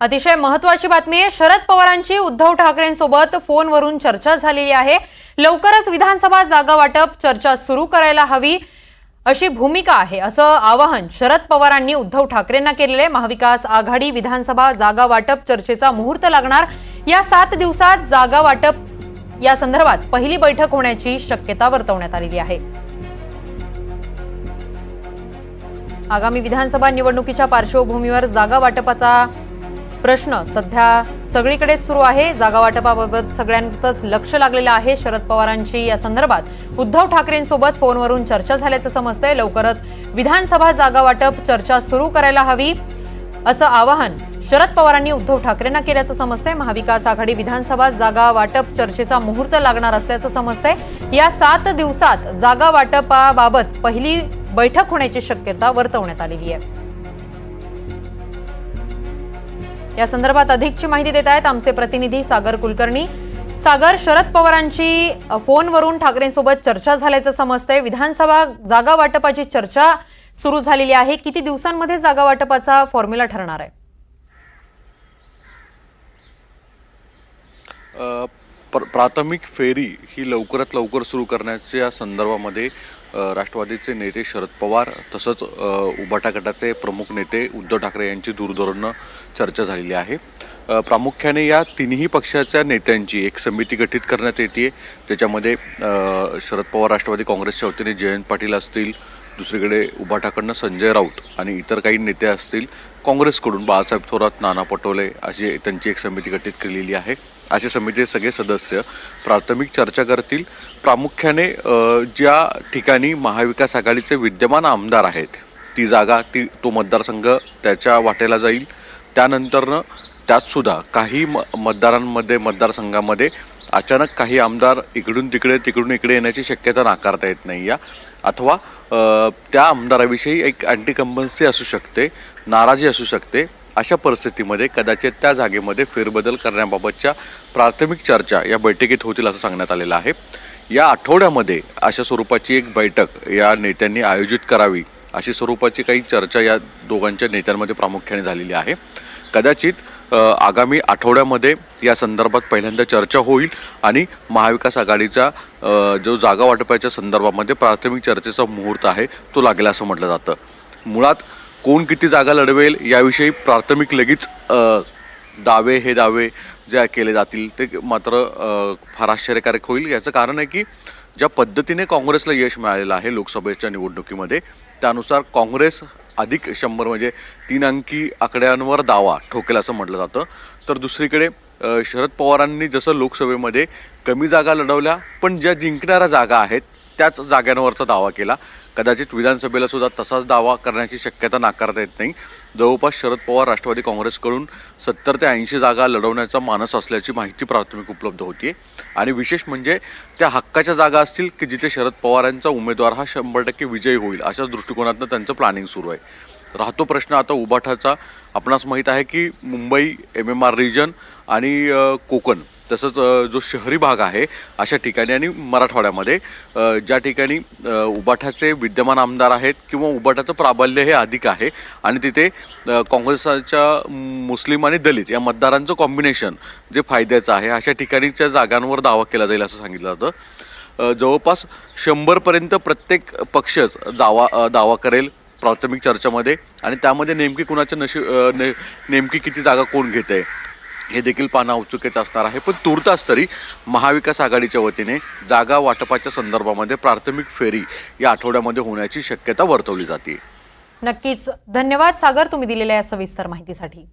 अतिशय महत्वाची बातमी आहे. शरद पवारांची उद्धव ठाकरेंसोबत फोनवरून चर्चा झालेली आहे. लवकरच विधानसभा जागा वाटप चर्चा सुरू करायला हवी अशी भूमिका आहे. असं आवाहन शरद पवारांनी उद्धव ठाकरेंना केलेले महाविकास आघाडी विधानसभा जागा वाटप चर्चेचा मुहूर्त लागणार. या सात दिवसात जागा वाटप या संदर्भात पहिली बैठक होण्याची शक्यता वर्तवण्यात आलेली आहे. आगामी विधानसभा निवडणुकीच्या पार्श्वभूमीवर जागा वाटपाचा प्रश्न सध्या सगळीकडेच सुरू आहे. जागा वाटपाबाबत सगळ्यांचंच लक्ष लागलेलं आहे. शरद पवारांची या संदर्भात उद्धव ठाकरेंसोबत फोनवरून चर्चा झाल्याचं समजतंय. लवकरच विधानसभा जागा वाटप चर्चा सुरू करायला हवी असं आवाहन शरद पवारांनी उद्धव ठाकरेंना केल्याचं समजतंय. महाविकास आघाडी विधानसभा जागा वाटप चर्चेचा मुहूर्त लागणार असल्याचं समजतंय. या सात दिवसात जागा वाटपाबाबत पहिली बैठक होण्याची शक्यता वर्तवण्यात आलेली आहे. या संदर्भात अधिकची माहिती देत आहेत आमचे प्रतिनिधी सागर कुलकर्णी. सागर शरद पवारांची फोनवरून ठाकरेंसोबत चर्चा झाल्याचं समजतंय. विधानसभा जागा वाटपाची चर्चा सुरू झालेली आहे. किती दिवसांमध्ये जागा वाटपाचा फॉर्म्युला ठरणार आहे? प्र प्राथमिक फेरी ही लवकरात लवकर सुरू करण्याच्या संदर्भामध्ये राष्ट्रवादीचे नेते शरद पवार तसंच उभाटा गटाचे प्रमुख नेते उद्धव ठाकरे यांची दूरधोरणं चर्चा झालेली आहे. प्रामुख्याने या तिन्ही पक्षाच्या नेत्यांची एक समिती गठीत करण्यात येते त्याच्यामध्ये शरद पवार राष्ट्रवादी काँग्रेसच्या वतीने जयंत पाटील असतील दुसरीकडे उभाटाकडनं संजय राऊत आणि इतर काही नेते असतील काँग्रेसकडून बाळासाहेब थोरात नाना पटोले अशी त्यांची एक समिती गठीत केलेली आहे. अशा समितीचे सगळे सदस्य प्राथमिक चर्चा करतील. प्रामुख्याने ज्या ठिकाणी महाविकास आघाडीचे विद्यमान आमदार आहेत ती जागा ती तो मतदारसंघ त्याच्या वाटेला जाईल. त्यानंतरनं त्यातसुद्धा काही म मतदारांमध्ये मतदारसंघामध्ये अचानक काही आमदार इकडून तिकडे तिकडून इकडे येण्याची शक्यता नाकारता येत नाही या अथवा त्या आमदाराविषयी एक अँटी असू शकते नाराजी असू शकते अशा परिस्थितीमध्ये कदाचित त्या जागेमध्ये फेरबदल करण्याबाबतच्या प्राथमिक चर्चा या बैठकीत होतील असं सांगण्यात आलेलं आहे. या आठवड्यामध्ये अशा स्वरूपाची एक बैठक या नेत्यांनी आयोजित करावी अशी स्वरूपाची काही चर्चा या दोघांच्या नेत्यांमध्ये प्रामुख्याने झालेली आहे. कदाचित आगामी आठवड्यामध्ये या संदर्भात पहिल्यांदा चर्चा होईल आणि महाविकास आघाडीचा जो जागा वाटपाच्या संदर्भामध्ये प्राथमिक चर्चेचा मुहूर्त आहे तो लागेल असं म्हटलं जातं. मुळात कोण किती जागा लढवेल याविषयी प्राथमिक लगेच दावे हे दावे जे केले जातील ते मात्र फार आश्चर्यकारक होईल. याचं कारण आहे की ज्या पद्धतीने काँग्रेसला यश मिळालेलं आहे लोकसभेच्या निवडणुकीमध्ये त्यानुसार काँग्रेस अधिक शंभर म्हणजे तीन अंकी आकड्यांवर दावा ठोकेल असं म्हटलं जातं. तर दुसरीकडे शरद पवारांनी जसं लोकसभेमध्ये कमी जागा लढवल्या पण ज्या जिंकणाऱ्या जागा आहेत त्याच जागांवरचा दावा केला. कदाचित विधानसभेला सुद्धा तसाच दावा करण्याची शक्यता नाकारता येत नाही. जवळपास शरद पवार राष्ट्रवादी काँग्रेसकडून सत्तर ते ऐंशी जागा लढवण्याचा मानस असल्याची माहिती प्राथमिक उपलब्ध होती आणि विशेष म्हणजे त्या हक्काच्या जागा असतील की जिथे शरद पवारांचा उमेदवार हा शंभर टक्के विजयी होईल अशाच दृष्टिकोनातनं त्यांचं प्लॅनिंग सुरू आहे. राहतो प्रश्न आता उबाठाचा. आपणास माहीत आहे की Mumbai M M R region आणि कोकण. तसंच जो शहरी भाग आहे अशा ठिकाणी आणि मराठवाड्यामध्ये ज्या ठिकाणी उबाठाचे विद्यमान आमदार आहेत किंवा उबाठाचं प्राबल्य हे अधिक आहे आणि तिथे काँग्रेसच्या मुस्लिम आणि दलित या मतदारांचं कॉम्बिनेशन जे फायद्याचं आहे अशा ठिकाणीच्या जागांवर दावा केला जाईल असं सांगितलं जातं. जवळपास शंभरपर्यंत प्रत्येक पक्षच दावा दावा करेल प्राथमिक चर्चामध्ये आणि त्यामध्ये नेमकी कुणाच्या नशी ने नेमकी किती जागा कोण घेत आहे हे देखील पाहणं औत्सुक्याचं असणार आहे. पण तूर्तास तरी महाविकास आघाडीच्या वतीने जागा वाटपाच्या संदर्भामध्ये प्राथमिक फेरी या आठवड्यामध्ये होण्याची शक्यता वर्तवली जाते. नक्कीच. धन्यवाद सागर. तुम्ही दिलेल्या या सविस्तर माहितीसाठी.